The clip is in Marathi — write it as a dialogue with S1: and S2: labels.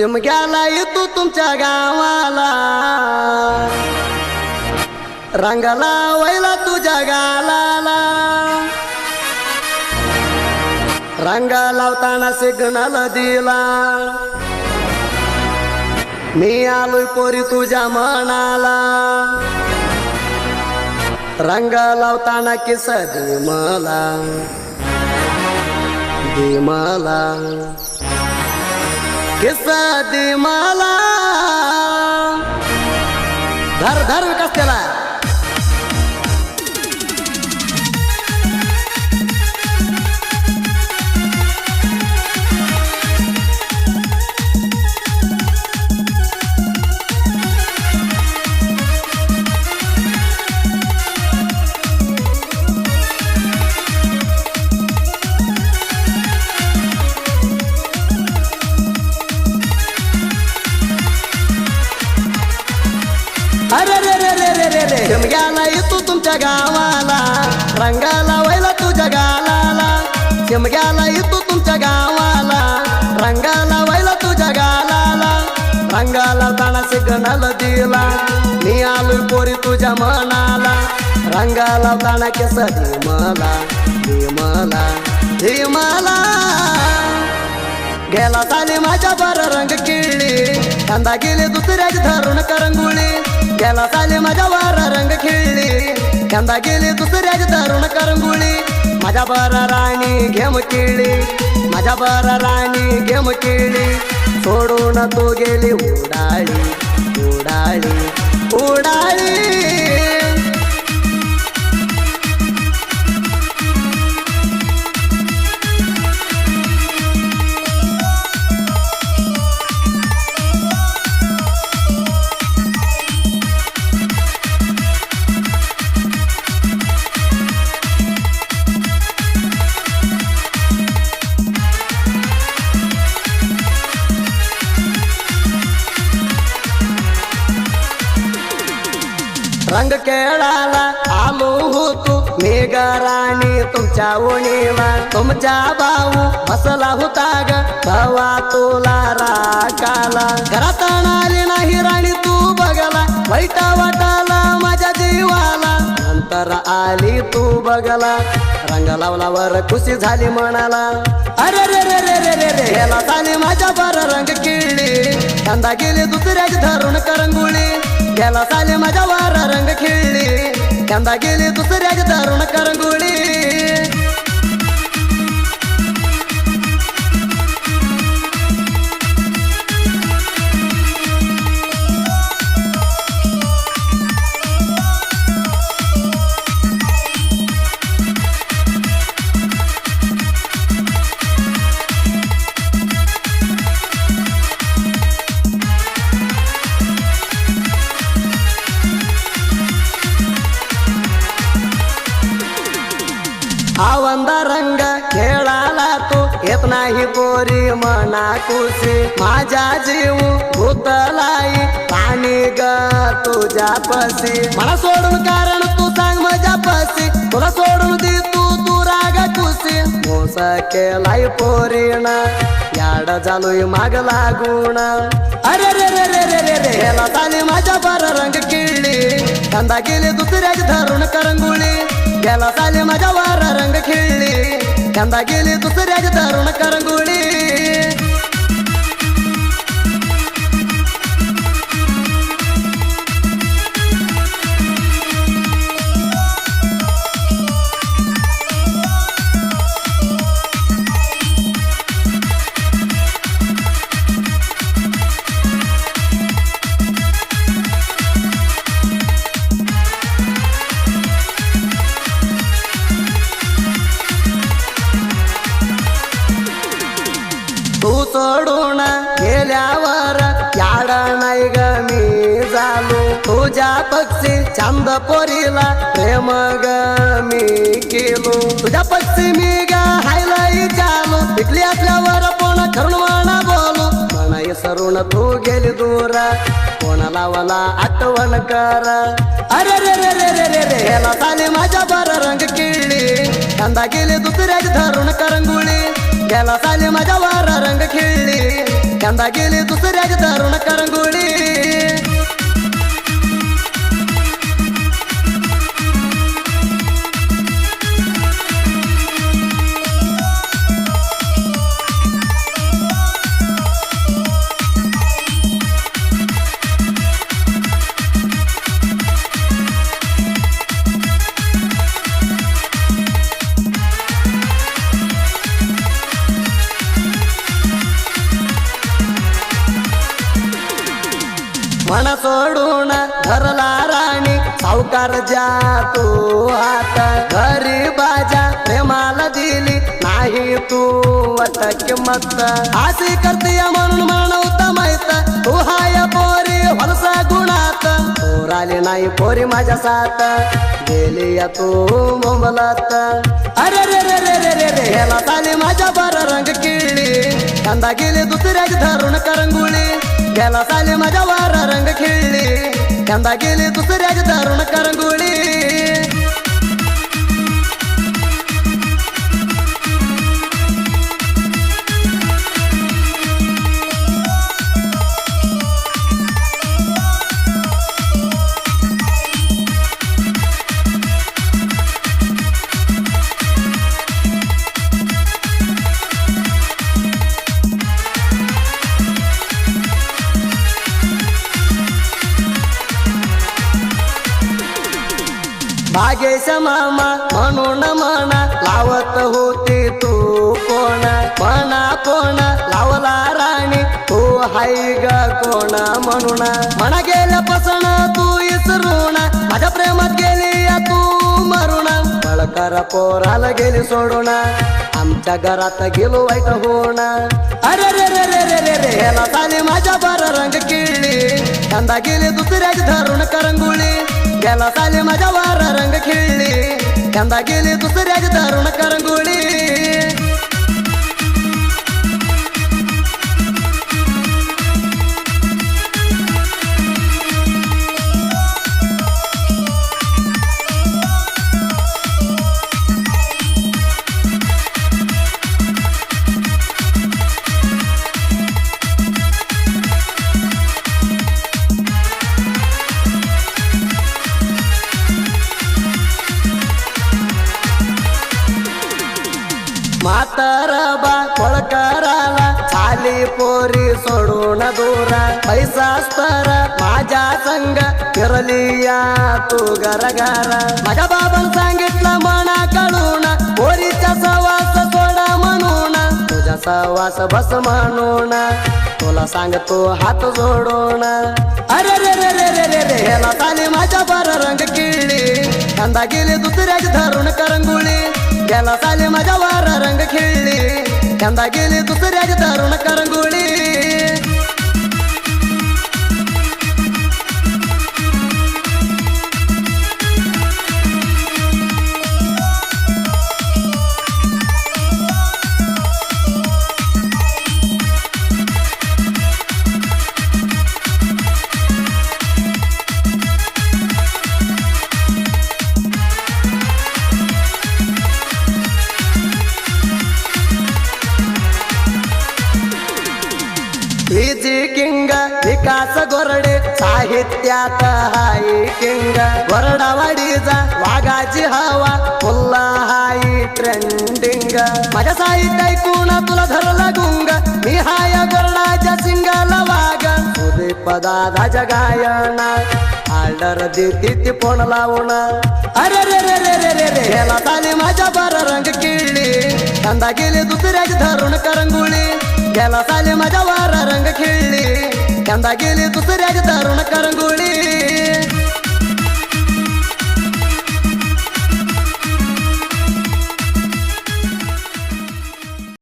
S1: शिमग्याला येतो तुमच्या गावाला. रंग वैला तुझ्या गालाला. रंग लावताना सिग्नल दिला. मी आलोय पोरी तुझ्या मनाला. रंग लावताना किस दे मला. दे मला. किस्सा दे मला. धर धर विकास केला येतो तुमच्या गावाला. रंगाला वैला तुझ्या गालाला. शिमग्याला येतो तुमच्या गावाला. रंगाला वैला तुझ्या गालाला. रंगाला ताना गणाल दिला. मी आलो पोरी तुझ्या मनाला. रंगाला ताना केस मला. मला. दे मला. गेला चाले माझ्या बर रंग किळली. कांदा गेले दुसऱ्याच धरून करंगुळी. गेला चाले माझ्या वारा रंग खेळली. कांदा गेली दुसऱ्याच तरुण करंगुळी. माझ्या बारा राणी घेम केळी माझ्या बारा राणी घेम केळी सोडून तो गेली उडाळी उडाळी उडाळी रंग केळाला आलो होतो. मेघराणी तुमच्या ओणीला तुमच्या भाऊ बसला होता गवा तुला रागाला. घरात आणाली नाही राणी तू बघला. वाईट वाटाला माझ्या जीवाला. नंतर आली तू बघला. रंग लावलावर खुशी झाली म्हणाला. अरे रे रे रे रे रे रे. माझ्या बर रंग किळली. कांदा गेली दुसऱ्याच धरून करंगुळी. गेला साले माझ्या वार रंग खेळली कांदा गेली दुसऱ्याच धरून करंगुळी नाही पोरी मना कुशी माझ्या जीव भूतलाई पाणी ग तुझ्या पसी. मला सोडून कारण तू सांग माझ्या पसी. तुला सोडून दे तू तू राग कुशी मोस केलाय पोरीन याड झालोय माग लागून. अरे रे रे रे रे रे रे. ह्याला झाली माझ्या बर रंग किळली कांदा गेली दुसऱ्याच धरून करंगुळी. गेला चाले माझ्या वार रंग खेळली. कांदा गेली दुसऱ्याच धरून करंगुळी तू सोडून गेल्यावर याड नाही ग मी झालो तुझ्या पक्षी चांद पोरीला प्रेम ग मी केलो तुझ्या पक्षी मी ग हायलाई चालू पिकली असल्यावर कोण करून म्हणा बोलू म्हणा सरून तू गेली दूर कोणाला मला आठवण कर अरे रे रे रे रे रे रे गेला साली माझ्या वारा रंग खेळली. यंदा गेली दुसऱ्याच्या तरुण करंगू सोडून धरला राणी. सावकार जातो आता घरी बाजा प्रेमाला दिली. नाही तू आता किंमत. अशी करते म्हणून म्हणवता माहीत. तू हाय पोरी वलसा गुणात. पोराली नाही पोरी माझ्या साथ गेली या तू मुंबलात अरे रे रे रे रे रे रे. ह्याला माझ्या बर रंग किळली कांदा गेली दुसऱ्याची धरून करंगुळी. गेला साली माझ्या वार रंग खेळली कांदा गेली दुसऱ्याच धरून करंगुळी भागेश मामा म्हणून म्हणा लावत होती तू कोण? म्हणा कोण? लावला राणी तू हाय ग कोण? म्हणून म्हणा गेल्यापासून तू इसरून माझ्या प्रेमात गेली या तू मरुण कळकर पोराला गेली सोडून आमच्या घरात गेलो वाईट होण अरे रे रे रे रे रे रे ह्याला माझ्या बर रंग किळली. कांदा गेली दुसऱ्याच धरून करंगुळी. गेला साली माझ्या वार रंग खेळली कांदा गेली दुसऱ्याच धरून करंगुळी म्हातारबा पोरी सोडून दोरा. पैसा स्तर माझ्या संग फिरली या तू घर घर माझ्या बाबा सांगितलं मना कळून पोरीचा सवास सोडा म्हणून. तुझा सवास बस म्हणून तुला सांगतो हात जोडून. अरे रे रे रे रे रे रे ह्याला माझ्या बर रंग किळली कांदा गेली दुसऱ्याच धरून करंगुळी. गेला साली माझ्या वार रंग खेळली कांदा गेली दुसऱ्याच धरून करंगुळी साहित्यात हाय किंग वरडावाडीचा वाघाची हवा फुल्ला हाय ट्रेंडिंग माझ्या साहित्य ऐकून तुला धरला गुंग? मी हाय गरडाच्या सिंगाला वाघ. तुझे पदाधाच्या गायना आर्डर देते ती फोन लावून. अरे रे रे रे रे रे रे ह्याला चाले माझ्या बार रंग किळली कांदा गेली दुसऱ्याची धरून करंगुळी. गेला साली माझ्या वार रंग खेळली. कांदा गेली दुसऱ्याच धरून करंगुळी